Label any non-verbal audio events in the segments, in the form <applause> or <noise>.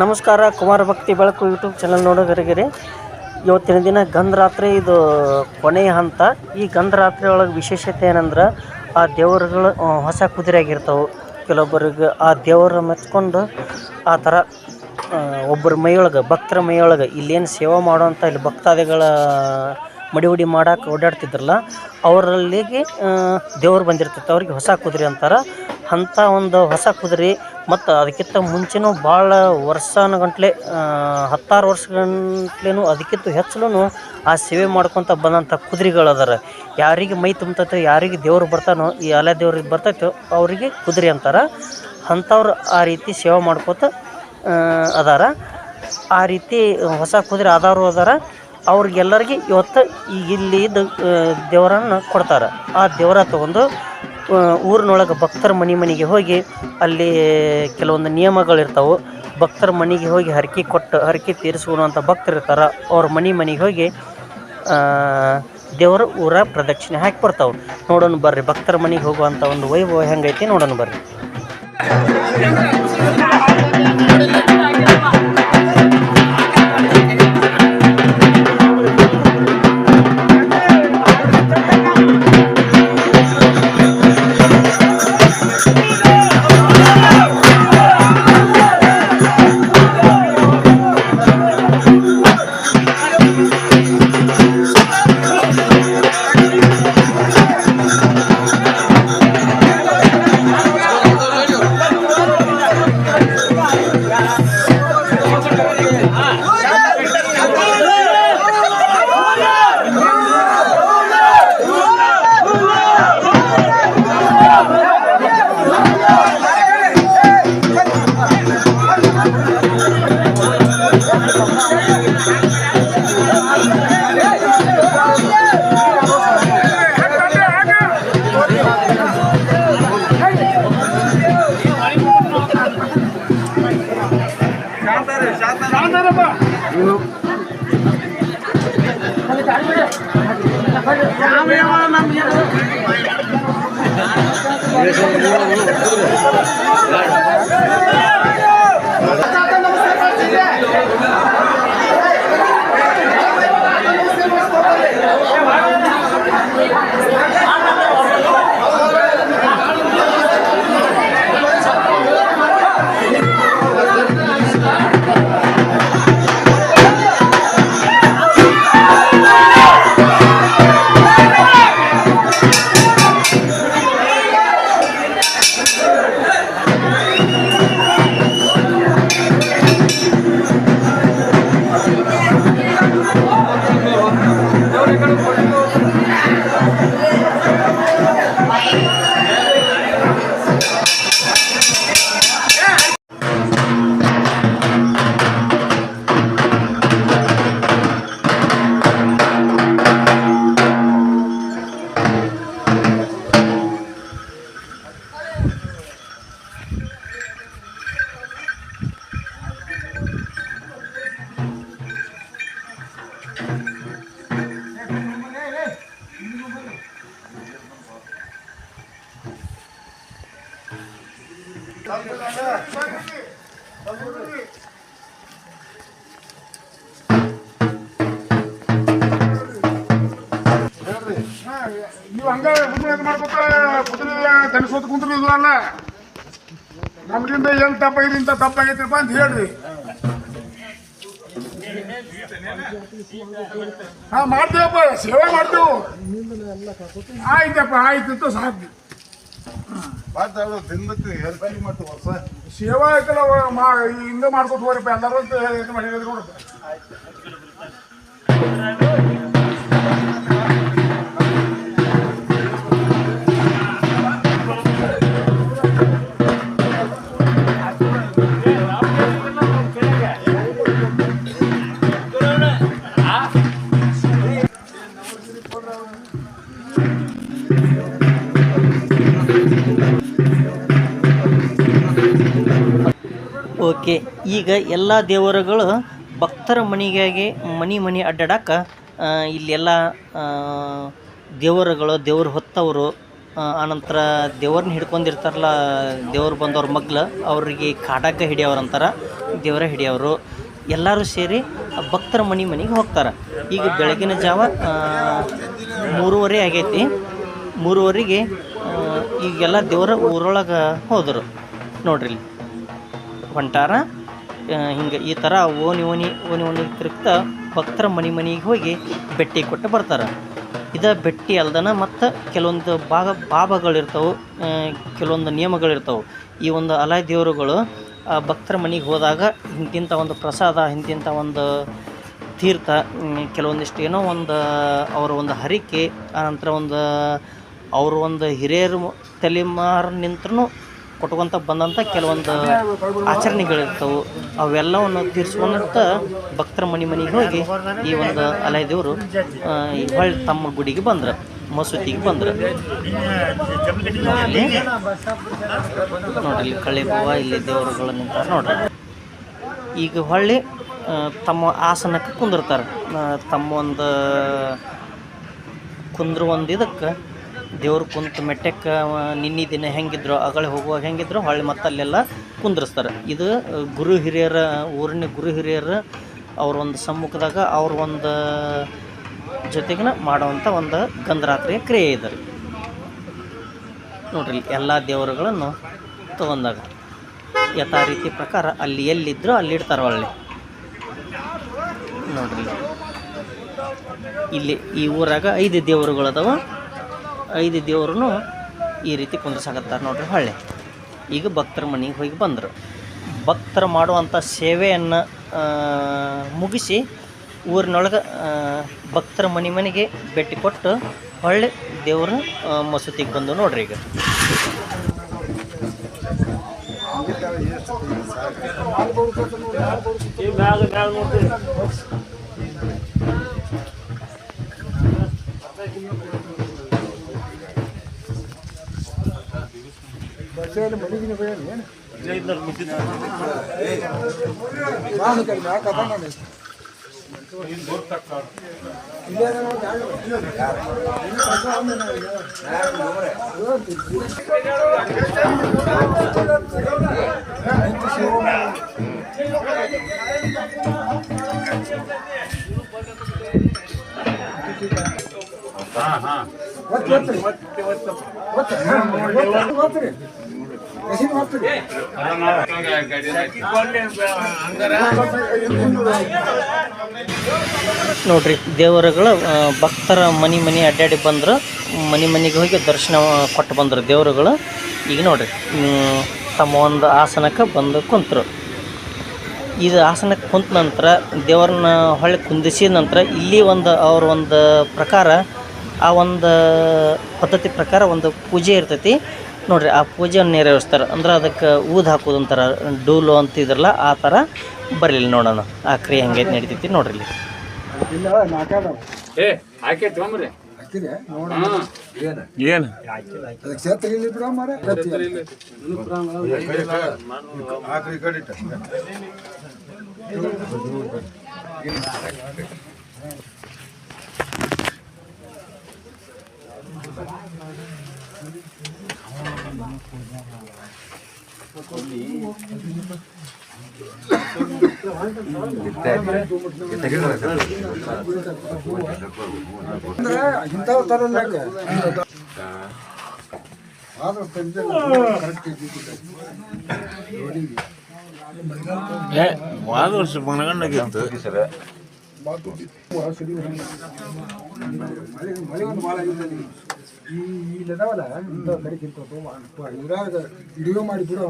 ನಮಸ್ಕಾರ, ಕುಮಾರ ಭಕ್ತಿ ಬೆಳಕು ಯೂಟ್ಯೂಬ್ ಚಾನಲ್ ನೋಡೋಗರಿಗೆ ಇವತ್ತಿನ ದಿನ ಗಂಧರಾತ್ರಿ, ಇದು ಕೊನೆಯ ಹಂತ. ಈ ಗಂಧರಾತ್ರಿ ಒಳಗೆ ವಿಶೇಷತೆ ಏನಂದ್ರೆ, ಆ ದೇವರುಗಳು ಹೊಸ ಕುದುರೆ ಆಗಿರ್ತಾವೆ ಕೆಲವೊಬ್ಬರಿಗೆ ಆ ದೇವರ ಮೆಚ್ಕೊಂಡು ಆ ಥರ ಒಬ್ಬರ ಮೈಯೊಳಗೆ, ಭಕ್ತರ ಮೈಯೊಳಗೆ ಇಲ್ಲೇನು ಸೇವೆ ಮಾಡೋವಂಥ ಇಲ್ಲಿ ಭಕ್ತಾದಿಗಳ ಮಡಿವುಡಿ ಮಾಡಕ್ಕೆ ಓಡಾಡ್ತಿದ್ರಲ್ಲ, ಅವರಲ್ಲಿಗೆ ದೇವರು ಬಂದಿರ್ತೈತೆ. ಅವ್ರಿಗೆ ಹೊಸ ಕುದುರೆ ಅಂತಾರೆ. ಅಂಥ ಒಂದು ಹೊಸ ಕುದುರೆ ಮತ್ತು ಅದಕ್ಕಿಂತ ಮುಂಚೆನೂ ಭಾಳ ವರ್ಷಾನುಗಂಟ್ಲೆ ಹತ್ತಾರು ವರ್ಷಗಂಟ್ಲೆನೂ ಅದಕ್ಕಿಂತ ಹೆಚ್ಚಲೂ ಆ ಸೇವೆ ಮಾಡ್ಕೊತ ಬಂದಂಥ ಕುದುರೆಗಳದಾರ. ಯಾರಿಗೆ ಮೈ ತುಂಬತೈತೆ ಯಾರಿಗೆ ದೇವ್ರು ಬರ್ತಾನೋ, ಈ ಅಲೆ ದೇವ್ರಿಗೆ ಬರ್ತೈತೋ ಅವರಿಗೆ ಕುದುರೆ ಅಂತಾರೆ. ಅಂಥವ್ರು ಆ ರೀತಿ ಸೇವೆ ಮಾಡ್ಕೋತ ಅದಾರ. ಆ ರೀತಿ ಹೊಸ ಕುದುರೆ ಆದವರು ಅದಾರ. ಅವ್ರಿಗೆಲ್ಲರಿಗೆ ಇವತ್ತು ಈಗ ಇಲ್ಲಿ ಇದ್ದ ದೇವರನ್ನು ಕೊಡ್ತಾರೆ. ಆ ದೇವರ ತಗೊಂಡು ಊರಿನೊಳಗೆ ಭಕ್ತರ ಮನೆ ಮನೆಗೆ ಹೋಗಿ ಅಲ್ಲಿ ಕೆಲವೊಂದು ನಿಯಮಗಳಿರ್ತಾವೆ. ಭಕ್ತರ ಮನೆಗೆ ಹೋಗಿ ಹರಕೆ ಕೊಟ್ಟು, ಹರಕೆ ತೀರಿಸುವಂಥ ಭಕ್ತರು ಇರ್ತಾರೆ. ಅವ್ರ ಮನೆ ಮನೆಗೆ ಹೋಗಿ ದೇವರ ಊರ ಪ್ರದಕ್ಷಿಣೆ ಹಾಕಿ ಬರ್ತಾವೆ ನೋಡೋಣ ಬರ್ರಿ, ಭಕ್ತರ ಮನೆಗೆ ಹೋಗುವಂಥ ಒಂದು ವೈಭವ ಹೆಂಗೈತಿ ನೋಡೋಣ ಬರ್ರಿ. <laughs> ನೀವು ಮುಂದೆ ಮಾಡ್ಕೊತ ಕುದುರೆ ಇದು ನಮ್ಗಿಂದ ಏನ್ ತಪ್ಪಾಗಿದೆ ಇಂಥ ತಪ್ಪಾಗೈತಿಪ್ಪ ಅಂತ ಹೇಳ್ರಿ. ಹಾ, ಮಾಡ್ತೇವಪ್ಪ, ಸೇವೆ ಮಾಡ್ತೇವೆ. ಆಯ್ತಪ್ಪ, ಆಯ್ತು ಸಾಧ್ಯ ಸೇವಾ ಮಾ ಹಿಂಗ ಮಾಡ್ಕೊತ ಹೋಗ್ರಿಪ್ಪ, ಎಲ್ಲರೂ ಅಂತ ಹೇಳಿ ಈಗ ಎಲ್ಲ ದೇವರುಗಳು ಭಕ್ತರ ಮನೆಗಾಗಿ ಮನೆ ಮನೆ ಅಡ್ಡಾಡಕ್ಕೆ ಇಲ್ಲೆಲ್ಲ ದೇವರುಗಳು, ದೇವ್ರ ಹೊತ್ತವರು ಆನಂತರ ದೇವ್ರನ್ನ ಹಿಡ್ಕೊಂಡಿರ್ತಾರಲ್ಲ, ದೇವ್ರು ಬಂದವ್ರ ಮಗ್ಳು ಅವ್ರಿಗೆ ಕಾಡಕ್ಕೆ ಹಿಡಿಯವ್ರು ಅಂತಾರ, ದೇವರ ಹಿಡಿಯವರು, ಎಲ್ಲರೂ ಸೇರಿ ಭಕ್ತರ ಮನೆ ಮನೆಗೆ ಹೋಗ್ತಾರೆ. ಈಗ ಬೆಳಗಿನ ಜಾವ ಮೂರುವರೆ ಆಗೈತಿ. ಮೂರುವರೆಗೆ ಈಗೆಲ್ಲ ದೇವರ ಊರೊಳಗೆ ಹೋದರು. ನೋಡ್ರಿ ಹೊಂಟಾರ ಹಿಂಗೆ ಈ ಥರ ಓಣಿ ಓಣಿ ಓಣಿ ಓಣಿ ತಿರುಗ್ತಾ ಭಕ್ತರ ಮನೆ ಮನೆಗೆ ಹೋಗಿ ಬೆಟ್ಟಿ ಕೊಟ್ಟು ಬರ್ತಾರೆ. ಇದು ಬೆಟ್ಟಿ ಅಲ್ದನ ಮತ್ತು ಕೆಲವೊಂದು ಭಾಗ ಭಾವಗಳಿರ್ತಾವೆ ಕೆಲವೊಂದು ನಿಯಮಗಳಿರ್ತಾವೆ. ಈ ಒಂದು ಅಲಾಯ್ ದೇವರುಗಳು ಆ ಭಕ್ತರ ಮನೆಗೆ ಹೋದಾಗ ಇಂತಿಂಥ ಒಂದು ಪ್ರಸಾದ ಇಂತಿಂಥ ಒಂದು ತೀರ್ಥ ಕೆಲವೊಂದಿಷ್ಟು ಏನೋ ಒಂದು ಅವರ ಒಂದು ಹರಿಕೆ ಆನಂತರ ಒಂದು ಅವರು ಒಂದು ಹಿರಿಯರು ತಲೆಮಾರು ನಿಂತ್ರೂ ಕೊಟ್ಕೊಂತ ಬಂದಂಥ ಕೆಲವೊಂದು ಆಚರಣೆಗಳಿರ್ತವೆ. ಅವೆಲ್ಲವನ್ನು ತೀರಿಸ್ಕೊಂಡಂತ ಭಕ್ತರ ಮನೆ ಮನೆಗೆ ಹೋಗಿ ಈ ಒಂದು ಅಲಯ ದೇವರು ಹೊಳ್ಳಿ ತಮ್ಮ ಗುಡಿಗೆ ಬಂದ್ರು ಮಸೂತಿಗೆ ಬಂದ್ರು. ನೋಡ್ರಿ ನೋಡ್ರಿ ಇಲ್ಲಿ ಕಳ್ಳಿ ಹೂವ, ಇಲ್ಲಿ ದೇವರುಗಳು ನಿಂತಾರ ನೋಡ್ರಿ. ಈಗ ಹೊಳ್ಳಿ ತಮ್ಮ ಆಸನಕ್ಕೆ ಕುಂದಿರ್ತಾರೆ. ತಮ್ಮ ಒಂದು ಕುಂದ್ರ ಒಂದು ಇದಕ್ಕೆ ದೇವ್ರು ಕುಂತ ಮೆಟ್ಟಕ್ಕೆ ನಿನ್ನೆ ದಿನ ಹೆಂಗಿದ್ರು, ಅಗಳೆ ಹೋಗುವಾಗ ಹೆಂಗಿದ್ರು, ಹೊಳ್ಳಿ ಮತ್ತೆ ಅಲ್ಲೆಲ್ಲ ಕುಂದ್ರಿಸ್ತಾರೆ. ಇದು ಗುರು ಹಿರಿಯರ, ಊರಿನ ಗುರು ಹಿರಿಯರ ಅವ್ರ ಒಂದು ಸಮ್ಮುಖದಾಗ ಅವ್ರ ಒಂದು ಜೊತೆಗಿನ ಮಾಡುವಂಥ ಒಂದು ಗಂಧರಾತ್ರಿಯ ಕ್ರಿಯೆ ಇದೆ ರೀ. ನೋಡ್ರಿ, ಎಲ್ಲ ದೇವರುಗಳನ್ನು ತಗೊಂಡಾಗ ಯಥಾ ರೀತಿ ಪ್ರಕಾರ ಅಲ್ಲಿ ಎಲ್ಲಿದ್ದರೂ ಅಲ್ಲಿ ಇಡ್ತಾರೆ ಒಳ್ಳೆ. ನೋಡ್ರಿ, ಇಲ್ಲಿ ಈ ಊರಾಗ ಐದು ದೇವರುಗಳು ಅದಾವ ಐದು ದೇವ್ರೂ ಈ ರೀತಿ ಕುಂದ್ರಸಾಕತ್ತಾರೆ ನೋಡ್ರಿ ಹೊಳ್ಳೆ. ಈಗ ಭಕ್ತರ ಮನೆಗೆ ಹೋಗಿ ಬಂದರು. ಭಕ್ತರು ಮಾಡುವಂಥ ಸೇವೆಯನ್ನು ಮುಗಿಸಿ ಊರಿನೊಳಗೆ ಭಕ್ತರ ಮನೆ ಮನೆಗೆ ಭೇಟಿ ಕೊಟ್ಟು ಹೊಳ್ಳೆ ದೇವ್ರ ಮಸೂತಿಗೆ ಬಂದು ನೋಡ್ರಿ ಈಗ. ನೋಡ್ರಿ. ಬಸ್ಸಲ್ಲಿ ಮಲಗಿನ ಬೇಡ ಏನು? ಹಾಂ ಹಾಂ. ದೇವರುಗಳು ಆ, ಭಕ್ತರ ಮನೆ ಮನೆ ಅಡ್ಡಾಡಿ ಬಂದ್ರು ಮನೆ ಮನೆಗೆ ಹೋಗಿ ದರ್ಶನ ಕೊಟ್ಟು ಬಂದರು ದೇವರುಗಳು. ಈಗ ನೋಡ್ರಿ ತಮ್ಮ ಒಂದು ಆಸನಕ್ಕೆ ಬಂದು ಕುಂತರು. ಇದು ಆಸನಕ್ಕೆ ಕುಂತ ನಂತರ ದೇವರನ್ನ ಹೊಳ್ಳಿ ಕುಂದಿಸಿದ ನಂತರ ಇಲ್ಲಿ ಒಂದು ಅವ್ರ ಒಂದು ಪ್ರಕಾರ ಆ ಒಂದು ಪದ್ಧತಿ ಪ್ರಕಾರ ಒಂದು ಪೂಜೆ ಇರ್ತೈತಿ. ನೋಡಿರಿ ಆ ಪೂಜೆಯನ್ನು ನೆರವೇರಿಸ್ತಾರೆ. ಅಂದ್ರೆ ಅದಕ್ಕೆ ಊದು ಹಾಕೋದು ಅಂತಾರೆ ಡೂಲು ಅಂತಿದ್ರಲ್ಲ ಆ ಥರ ಬರಲಿಲ್ಲ ನೋಡೋಣ. ಆ ಕ್ರಿಯೆ ಹೆಂಗೆ ನಡೀತೈತಿ ನೋಡ್ರಿ ಇಲ್ಲಿ. ಇಂಥವ್ ತರಲ್ಲ ಅಂತ ಒಂದು ಭಾಳ ಆಗಿದೆ ಈ ಇಲ್ಲಿ ಅದಾವಲ್ಲ ಇಂಥ ಕಡಿಕಿಂತ ಇದ್ರಾಗ ವಿಡಿಯೋ ಮಾಡಿ ಬಿಡು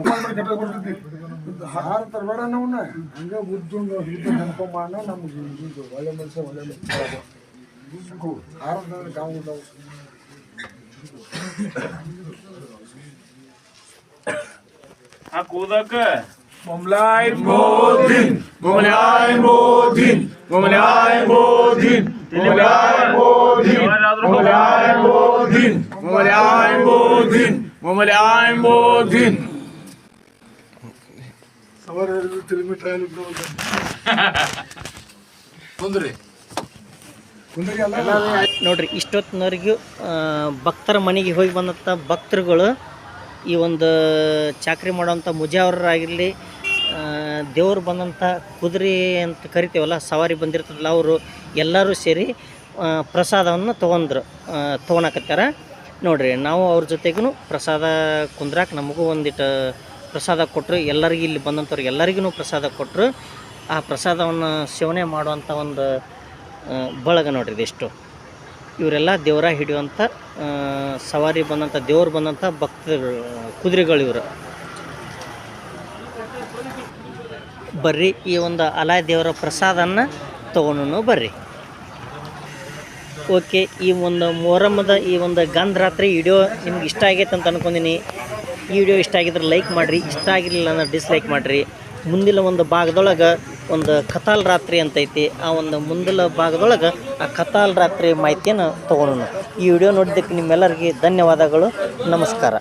ಹಾರ ತರಬೇಡ ನಾವನ್ನ ಹಂಗ ಉದ್ದುಂಡು ಹಿಡಿದು ನೆನ್ಕೊಂಬಾಣ ನಮ್ಗೆ ಇದು ಒಳ್ಳೆ ಮನುಷ್ಯ ಒಳ್ಳೆ ಮನುಷ್ಯ ಹಾರ ಕಾವು ನಾವು ಆ ಕೂದಕ ಮೊಮ್ಲಾಯ್ ಮೋದಿನ್ ಮೊಮ್ಲಾಯ್ ಮೋದಿನ್ ಮೊಮ್ಲಾಯ್ ಮೋದಿನ್ ಮೊಮ್ಲಾಯ್ ಮೋದಿನ್ ಮೊಮ್ಲಾಯ್ ಮೋದಿನ್ ಮೊಮ್ಲಾಯ್ ಮೋದಿನ್ ಮೊಮ್ಲಾಯ್ ಮೋದಿನ್ ಸವಾರ ತಿರುಗಿಟ್ಟ ಕುಂದ್ರಿ ಕುಂದರಿ ಅಲ್ಲ ನೋಡ್ರಿ ಇಷ್ಟೊತ್ತಿನವರೆಗೂ ಭಕ್ತರ ಮನೆಗೆ ಹೋಗಿ ಬಂದಂಥ ಭಕ್ತರುಗಳು ಈ ಒಂದು ಚಾಕ್ರಿ ಮಾಡೋವಂಥ ಮುಜಾವರರಾಗಿರಲಿ ದೇವ್ರು ಬಂದಂಥ ಕುದುರೆ ಅಂತ ಕರಿತೀವಲ್ಲ, ಸವಾರಿ ಬಂದಿರ್ತಾರಲ್ಲ ಅವರು, ಎಲ್ಲರೂ ಸೇರಿ ಪ್ರಸಾದವನ್ನು ತೊಗೊಂಡ್ರು. ತೊಗೊಳಕತ್ತಾರ ನೋಡ್ರಿ, ನಾವು ಅವ್ರ ಜೊತೆಗೂ ಪ್ರಸಾದ ಕುಂದ್ರಾಕ ನಮಗೂ ಒಂದಿಟ್ಟು ಪ್ರಸಾದ ಕೊಟ್ಟರು ಎಲ್ಲರಿಗೂ ಇಲ್ಲಿ ಬಂದಂಥವ್ರಿಗೆ ಎಲ್ಲರಿಗೂ ಪ್ರಸಾದ ಕೊಟ್ಟರು ಆ ಪ್ರಸಾದವನ್ನು ಸೇವನೆ ಮಾಡುವಂಥ ಒಂದು ಬಳಗ ನೋಡ್ರಿ ಇದೆಷ್ಟು ಇವರೆಲ್ಲ ದೇವರ ಹಿಡಿಯುವಂಥ ಸವಾರಿ ಬಂದಂಥ ದೇವ್ರು ಬಂದಂಥ ಭಕ್ತರು, ಕುದುರೆಗಳು ಇವರು. ಬರ್ರಿ, ಈ ಒಂದು ಅಲಾಯ್ ದೇವರ ಪ್ರಸಾದನ್ನು ತೊಗೊಂಡು ಬರ್ರಿ. ಓಕೆ, ಈ ಒಂದು ಮೊಹರಮ್ಮದ ಈ ಒಂದು ಗಂಧರಾತ್ರಿ ವಿಡಿಯೋ ನಿಮ್ಗೆ ಇಷ್ಟ ಆಗೈತೆ ಅಂತ ಅನ್ಕೊಂಡಿನಿ. ಈ ವಿಡಿಯೋ ಇಷ್ಟ ಆಗಿದ್ರೆ ಲೈಕ್ ಮಾಡಿರಿ, ಇಷ್ಟ ಆಗಿರಲಿಲ್ಲ ಅಂದ್ರೆ ಡಿಸ್ಲೈಕ್ ಮಾಡಿರಿ. ಮುಂದಿನ ಒಂದು ಭಾಗದೊಳಗೆ ಒಂದು ಕಥಾಲ್ ರಾತ್ರಿ ಅಂತೈತಿ. ಆ ಒಂದು ಮುಂದಿನ ಭಾಗದೊಳಗೆ ಆ ಕಥಾಲ್ ರಾತ್ರಿ ಮಾಹಿತಿಯನ್ನು ತೊಗೊಳೋಣ ಈ ವಿಡಿಯೋ ನೋಡಿದ್ದಕ್ಕೆ ನಿಮ್ಮೆಲ್ಲರಿಗೆ ಧನ್ಯವಾದಗಳು. ನಮಸ್ಕಾರ.